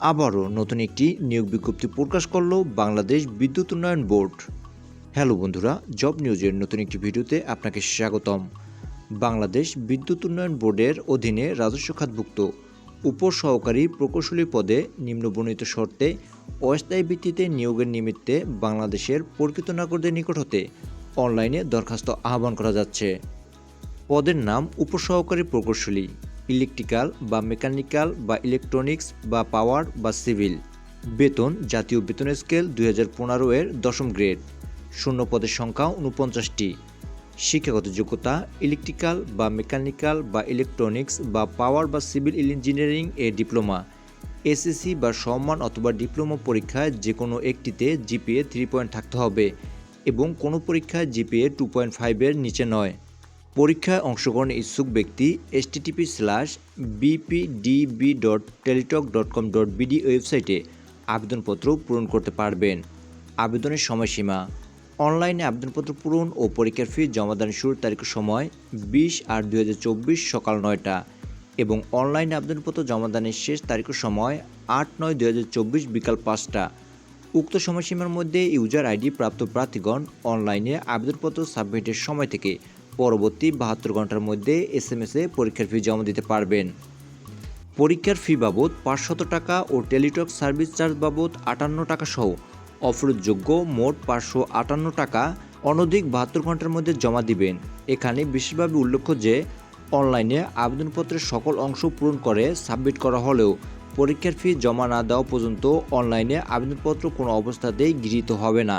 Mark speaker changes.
Speaker 1: আবারও নতুন একটি নিয়োগ বিজ্ঞপ্তি প্রকাশ করল বাংলাদেশ বিদ্যুৎ উন্নয়ন বোর্ড। হ্যালো বন্ধুরা, জব নিউজের নতুন একটি ভিডিওতে আপনাকে স্বাগতম। বাংলাদেশ বিদ্যুৎ উন্নয়ন বোর্ডের অধীনে রাজস্ব খাতভুক্ত উপসহকারী প্রকৌশলী পদে নিম্নবর্ণিত শর্তে অস্থায়ী ভিত্তিতে নিয়োগের নিমিত্তে বাংলাদেশের প্রকৃত নাগরিকদের নিকট হতে অনলাইনে দরখাস্ত আহ্বান করা যাচ্ছে। পদের নাম উপসহকারী প্রকৌশলী। ইলেকট্রিক্যাল বা মেকানিক্যাল বা ইলেকট্রনিক্স বা পাওয়ার বা সিভিল। বেতন, জাতীয় বেতন স্কেল দুই হাজার পনেরো এর দশম গ্রেড। শূন্য পদের সংখ্যা উনপঞ্চাশটি শিক্ষাগত যোগ্যতা, ইলেকট্রিক্যাল বা মেকানিক্যাল বা ইলেকট্রনিক্স বা পাওয়ার বা সিভিল ইঞ্জিনিয়ারিং এ ডিপ্লোমা। এসএসসি বা সম্মান অথবা ডিপ্লোমা পরীক্ষায় যে কোনো একটিতে জিপিএ থ্রি পয়েন্ট থাকতে হবে এবং কোনো পরীক্ষায় জিপিএ টু পয়েন্ট ফাইভের নিচে নয়। পরীক্ষায় অংশগ্রহণ ইচ্ছুক ব্যক্তি STTP slash BPDB dot Teletalk dot com dot BD ওয়েবসাইটে আবেদনপত্র পূরণ করতে পারবেন। আবেদনের সময়সীমা, অনলাইনে আবেদনপত্র পূরণ ও পরীক্ষার ফি জমাদান শুরুর তারিখ সময় বিশ আট দুই হাজার চব্বিশ সকাল নয়টা এবং অনলাইনে আবেদনপত্র জমাদানের শেষ তারিখ সময় আট নয় দুই হাজার চব্বিশ বিকাল পাঁচটা। উক্ত সময়সীমার মধ্যে ইউজার আইডি প্রাপ্ত প্রার্থীগণ অনলাইনে আবেদনপত্র সাবমিটের সময় থেকে পরবর্তী বাহাত্তর ঘণ্টার মধ্যে এস এম এসে পরীক্ষার ফি জমা দিতে পারবেন। পরীক্ষার ফি বাবদ পাঁচশত টাকা ও টেলিটক সার্ভিস চার্জ বাবদ আটান্ন টাকা সহ অফেরতযোগ্য মোট পাঁচশো আটান্ন টাকা অনধিক বাহাত্তর ঘণ্টার মধ্যে জমা দিবেন। এখানে বিশেষভাবে উল্লেখ্য যে, অনলাইনে আবেদনপত্রের সকল অংশ পূরণ করে সাবমিট করা হলেও পরীক্ষার ফি জমা না দেওয়া পর্যন্ত অনলাইনে আবেদনপত্র কোনো অবস্থাতেই গৃহীত হবে না।